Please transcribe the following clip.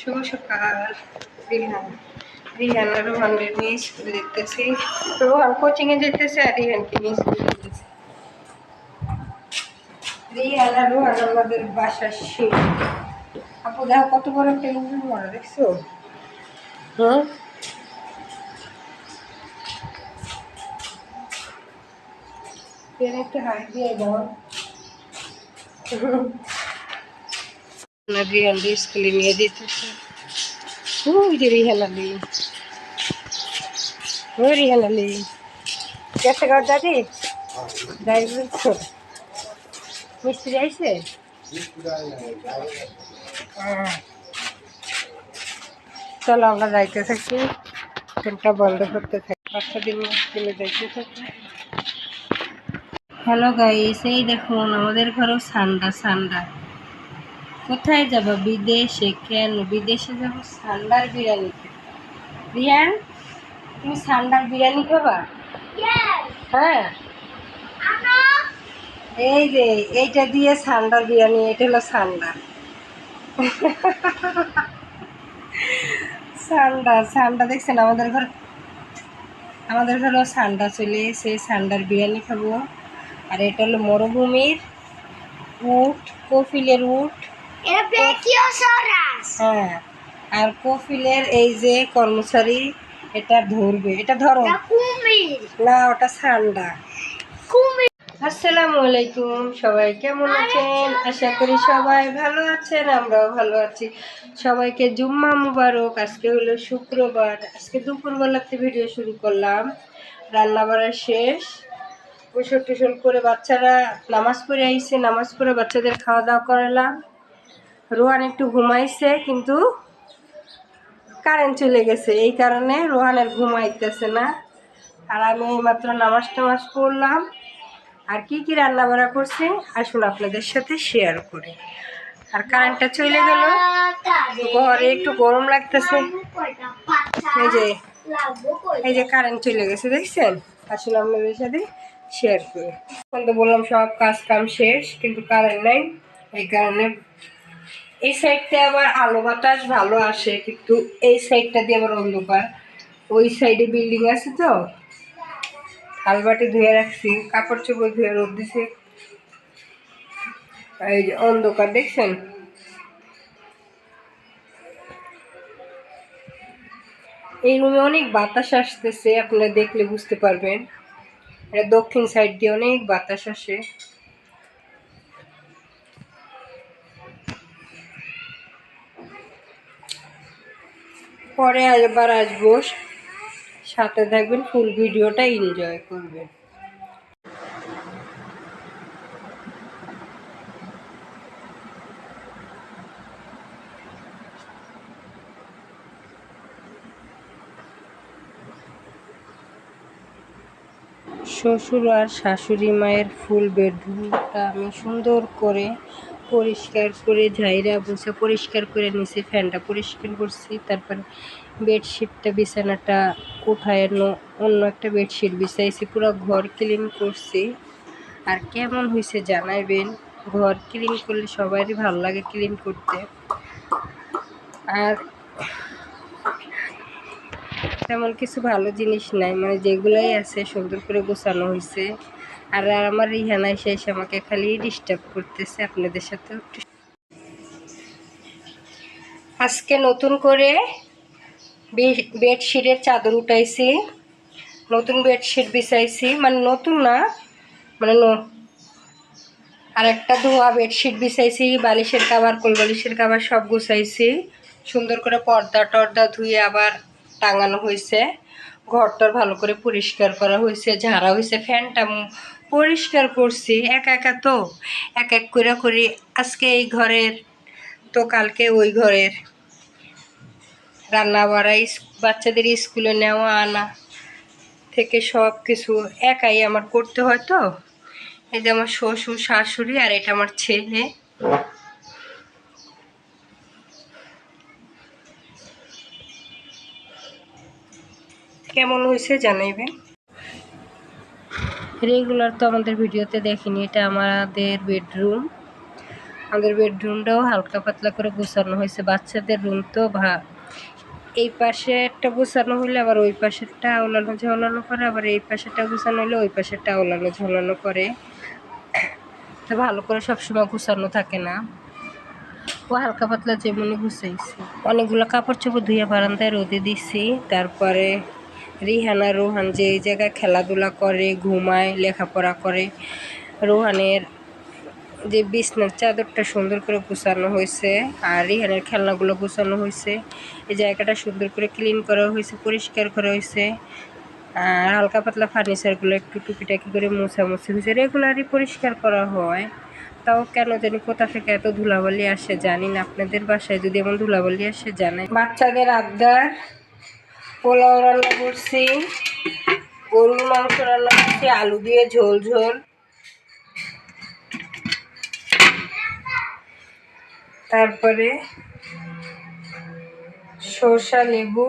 শুভ সকাল। রিহান। রিহান আর রোহানের নিয়ে স্কুলে দেখতেছি রোহান কোচিং এ যেতেছে আর রিহানকে নিয়ে স্কুলে যেতেছে রিহান আর রোহান আমাদের বাসার শিব আপু দেখো কত বড় একটা ইঞ্জিন মনে দেখছ? হুম একটু হাই দিয়ে দাও রিহান স্কুলে নিয়ে যেতেছে ওই যে রিহান আলী ওই রিহান আলী গেছে ঘর দাদি যাই বলছো মিস্ত্রি আইছে হ্যাঁ। চলো আমরা যাইতে থাকি ফোনটা বন্ধ করতে থাকি বাচ্চাদের নিয়ে স্কুলে যাইতে থাকি হ্যালো গাইস এই দেখুন, আমাদের ঘরেও সান্ডা সান্ডা কোথায় যাব? বিদেশে কেন? বিদেশে যাব সান্ডার বিরিয়ানি রিয়ান তুমি সান্ডার বিরিয়ানি খাবা? হ্যাঁ। এই যে এইটা দিয়ে সান্ডার বিরিয়ানি এটা হলো সান্ডার সান্ডা সান্ডা দেখছেন? আমাদের ঘর আমাদের ঘরেও সান্ডা চলে এসে সান্ডার বিরিয়ানি খাব। আর এটা হলো মরুভূমির উট কফিলের উট। হ্যাঁ আর কফিলের এই যে কর্মচারী এটা ধরবে এটা ধরো। না ওটা সান্ডা। আসসালামু আলাইকুম সবাই কেমন আছেন? আশা করি সবাই ভালো আছেন আমরাও ভালো আছি। সবাইকে জুম্মা মুবারক আজকে হলো শুক্রবার। আজকে দুপুরবেলাতে ভিডিও শুরু করলাম। রান্না বাড়া শেষ। গোসল টুসল করে বাচ্চারা নামাজ পড়ে আইছে নামাজ পড়ে বাচ্চাদের খাওয়া দাওয়া করালাম। রোহান একটু ঘুমাইছে, কিন্তু কারেন্ট চলে গেছে। এই কারণে রোহানের ঘুমাইতেছে না। আর আমি এইমাত্র নামাজ টামাজ পড়লাম। আর কি কি রান্না বান্না করছি, আসুন আপনাদের সাথে শেয়ার করি। আর কারেন্টটা চলে গেল। ঘরে একটু গরম লাগতেছে। এই যে এই যে কারেন্ট চলে গেছে, দেখছেন? আসুন আপনাদের সাথে শেয়ার করি। এখন তো বললাম সব কাজ কাম শেষ, কিন্তু কারেন্ট নাই। এই কারণে এই সাইডটা আবার আলো বাতাস ভালো আসে, কিন্তু এই সাইডটা দিয়ে আবার অন্ধকার। ওই সাইডে বিল্ডিং আছে তো, থালবাটি ধুয়ে রাখছি, কাপড় চোপড় ধুয়ে রোদ দিছে। এই যে অন্ধকার, দেখছেন? এই রুমে অনেক বাতাস আসতেছে, আপনারা দেখলে বুঝতে পারবেন। এটা দক্ষিণ সাইড দিয়ে অনেক বাতাস আসে। পরে আবার আসব। সাথে থাকবেন ফুল ভিডিওটা এনজয় করবেন। শ্বশুর আর শাশুড়ি মায়ের ফুল বেডরুমটা আমি সুন্দর করে পরিষ্কার করে ঝাইরা বসে পরিষ্কার করে নিছি, ফ্যানটা পরিষ্কার করছি। তারপরে বেডশিটটা, বিছানাটা উঠায় অন্য একটা বেডশিট বিছাইছি, পুরো ঘর ক্লিন করছি। আর কেমন হয়েছে জানাইবেন? ঘর ক্লিন করলে সবারই ভালো লাগে ক্লিন করতে। আর তেমন কিছু ভালো জিনিস নাই মানে যেগুলাই আছে সুন্দর করে গোছানো হয়েছে আর আমার রিহানা এসে এসে আমাকে খালি ডিস্টার্ব করতেছে, আপনাদের সাথে আজকে নতুন করে বেডশিটের চাদর উঠাইছি, নতুন বেডশিট বিছাইছি মানে নতুন না মানে আর একটা ধোয়া বেডশিট বিছাইছি, বালিশের কাবার কোল বালিশের কাবার সব গুছাইছি, সুন্দর করে পর্দা টর্দা ধুয়ে আবার টাঙানো হয়েছে, ঘরটার ভালো করে পরিষ্কার করা হয়েছে, ঝাড়া হয়েছে, ফ্যানটা পরিষ্কার করছি, একা একা তো। এক এক করে করি, আজকে এই ঘরের তো কালকে ওই ঘরের। রান্না বাড়া বাচ্চাদের স্কুলে নেওয়া, আনা থেকে সব কিছু একাই আমার করতে হয় তো। এই যে আমার শ্বশুর, শাশুড়ি আর এটা আমার ছেলে। কেমন হয়েছে জানাইবেন? রেগুলার তো আমাদের ভিডিওতে দেখিনি, এটা আমাদের বেডরুম আমাদের বেডরুমটাও হালকা পাতলা করে গুছানো হয়েছে। বাচ্চাদের রুম তো ভা এই পাশে একটা গুছানো হলে আবার ওই পাশেরটা ওলানো ঝোলানো করে, আবার এই পাশেরটা গুছানো হলে ওই পাশেরটা ওলানো ঝোলানো করে। তো ভালো করে সবসময় গুছানো থাকে না। ও হালকা পাতলা যেমনই গুছাইছি। অনেকগুলো কাপড় চোপড় ধুয়ে বারান্দায় রোদে দিছি, তারপরে রিহানা, রোহান যে এই জায়গায় খেলাধুলা করে, ঘুমায়, লেখাপড়া করে, রোহানের যে বিছনার চাদরটা সুন্দর করে গুছানো হয়েছে আর রিহানের খেলনাগুলো গুছানো হয়েছে। এই জায়গাটা সুন্দর করে ক্লিন করা হয়েছে, পরিষ্কার করা হয়েছে আর হালকা পাতলা ফার্নিচারগুলো একটু টুকিটাকি করে মোছামুছি হয়েছে। রেগুলারই পরিষ্কার করা হয়। তাও কেন জানি কোথা থেকে এত ধুলাবালি আসে জানি না। আপনাদের বাসায় যদি এমন ধুলাবালি আসে জানাই। বাচ্চাদের আবদার পোলাও রান্না করছি গরুর মাংস রান্না করছি আলু দিয়ে ঝোল ঝোল। তারপরে সর্ষা লেবু